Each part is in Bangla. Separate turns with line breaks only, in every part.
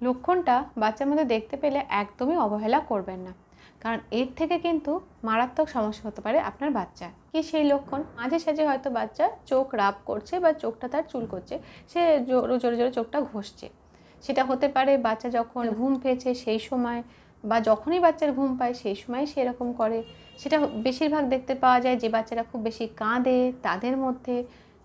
লক্ষণটা বাচ্চার মধ্যে দেখতে পেলে একদমই অবহেলা করবেন না। কারণ এর থেকে কিন্তু মারাত্মক সমস্যা হতে পারে আপনার বাচ্চা কি সেই লক্ষণ? মাঝে সাঝে হয়তো বাচ্চা চোখ রাব করছে বা চোখটা তার চুল করছে, সে জোরে জোরে জোরে চোখটা ঘষছে। সেটা হতে পারে বাচ্চা যখন ঘুম পেয়েছে সেই সময় বা যখনই বাচ্চার ঘুম পায় সেই সময় সে এরকম করে। সেটা বেশিরভাগ দেখতে পাওয়া যায় যে বাচ্চারা খুব বেশি কাঁদে তাদের মধ্যে।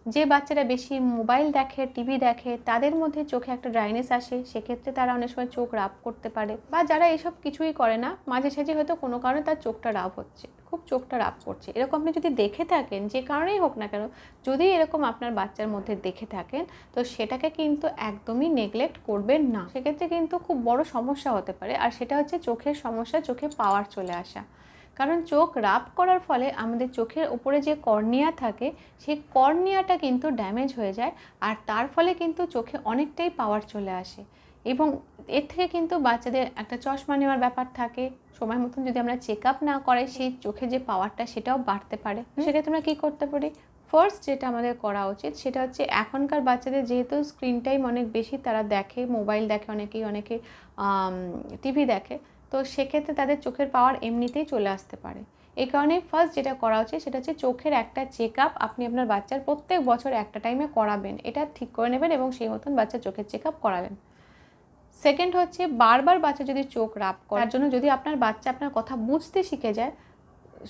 যে বাচ্চারা বেশি মোবাইল দেখে, টিভি দেখে, তাদের মধ্যে চোখে একটা ড্রাইনেস আসে, সেক্ষেত্রে তারা অনেক সময় চোখ রাব করতে পারে বা যারা এসব কিছুই করে না, মাঝে সাঝে হয়তো কোনো কারণে তার চোখটা রাব হচ্ছে, খুব চোখটা রাব করছে। এরকম আপনি যদি দেখে থাকেন, যে কারণেই হোক না কেন, যদি এরকম আপনার বাচ্চার মধ্যে দেখে থাকেন, তো সেটাকে কিন্তু একদমই নেগলেক্ট করবেন না। সেক্ষেত্রে কিন্তু খুব বড় সমস্যা হতে পারে, আর সেটা হচ্ছে চোখের সমস্যা, চোখে পাওয়ার চলে আসা। কারণ চোখ রাব করার ফলে আমাদের চোখের উপরে যে কর্নিয়া থাকে সেই কর্নিয়াটা কিন্তু ড্যামেজ হয়ে যায় আর তার ফলে কিন্তু চোখে অনেকটাই পাওয়ার চলে আসে। এবং এর থেকে কিন্তু বাচ্চাদের একটা চশমা নেওয়ার ব্যাপার থাকে। সময় মতন যদি আমরা চেক আপ না করাই সেই চোখে যে পাওয়ারটা সেটাও বাড়তে পারে। সেক্ষেত্রে আমরা কী করতে পারি? ফার্স্ট যেটা আমাদের করা উচিত সেটা হচ্ছে এখনকার বাচ্চাদের যেহেতু স্ক্রিন টাইম অনেক বেশি তারা দেখে মোবাইল দেখে অনেকেই অনেকে টিভি দেখে। তো সেক্ষেত্রে তাদের চোখের পাওয়ার এমনিতেই চলে আসতে পারে। এই কারণে ফার্স্ট যেটা করা উচিত সেটা হচ্ছে চোখের একটা চেক আপ আপনি আপনার বাচ্চার প্রত্যেক বছর একটা টাইমে করাবেন। এটা ঠিক করে নেবেন এবং সেই মতন বাচ্চার চোখের চেক আপ করাবেন। সেকেন্ড হচ্ছে বারবার বাচ্চা যদি চোখ রাপ করার জন্য যদি আপনার বাচ্চা আপনার কথা বুঝতে শিখে যায়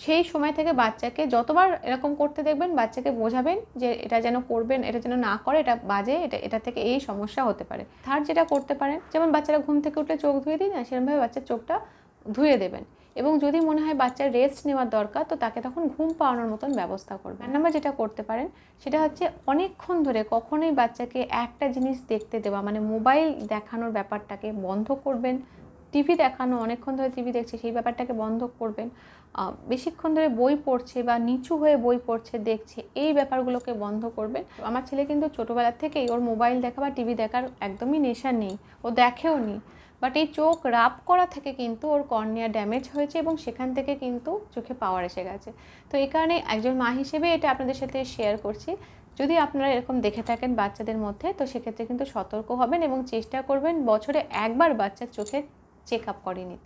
সেই সময় থেকে বাচ্চাকে যতবার এরকম করতে দেখবেন, বাচ্চাকে বোঝাবেন যে এটা যেন করবেন, এটা যেন না করে, এটা বাজে, এটা এটা থেকে এই সমস্যা হতে পারে। থার্ড যেটা করতে পারেন, যেমন বাচ্চারা ঘুম থেকে উঠলে চোখ ধুয়ে দিই না সেরকমভাবে বাচ্চার চোখটা ধুয়ে দেবেন। এবং যদি মনে হয় বাচ্চার রেস্ট নেওয়ার দরকার, তো তাকে তখন ঘুম পাওয়ানোর মতন ব্যবস্থা করবেন। নাম্বার যেটা করতে পারেন, সেটা হচ্ছে অনেকক্ষণ ধরে কখনোই বাচ্চাকে একটা জিনিস দেখতে দেওয়া মানে মোবাইল দেখানোর ব্যাপারটাকে বন্ধ করবেন টিভি দেখানো, অনেকক্ষণ ধরে টিভি দেখছে, সেই ব্যাপারটাকে বন্ধ করবেন। বেশিক্ষণ ধরে বই পড়ছে বা নিচু হয়ে বই পড়ছে, দেখছে, এই ব্যাপারগুলোকে বন্ধ করবেন। আমার ছেলে কিন্তু ছোটোবেলার থেকেই ওর মোবাইল দেখা বা টিভি দেখার একদমই নেশা নেই, ও দেখেও নি। বাট এই চোখ রাপ করা থেকে কিন্তু ওর কর্নিয়া ড্যামেজ হয়েছে এবং সেখান থেকে কিন্তু চোখে পাওয়ার এসে গেছে। তো এই কারণে একজন মা হিসেবে এটা আপনাদের সাথে শেয়ার করছি। যদি আপনারা এরকম দেখে থাকেন বাচ্চাদের মধ্যে, তো সেক্ষেত্রে কিন্তু সতর্ক হবেন এবং চেষ্টা করবেন বছরে একবার বাচ্চার চোখের চেক আপ করে নিতে।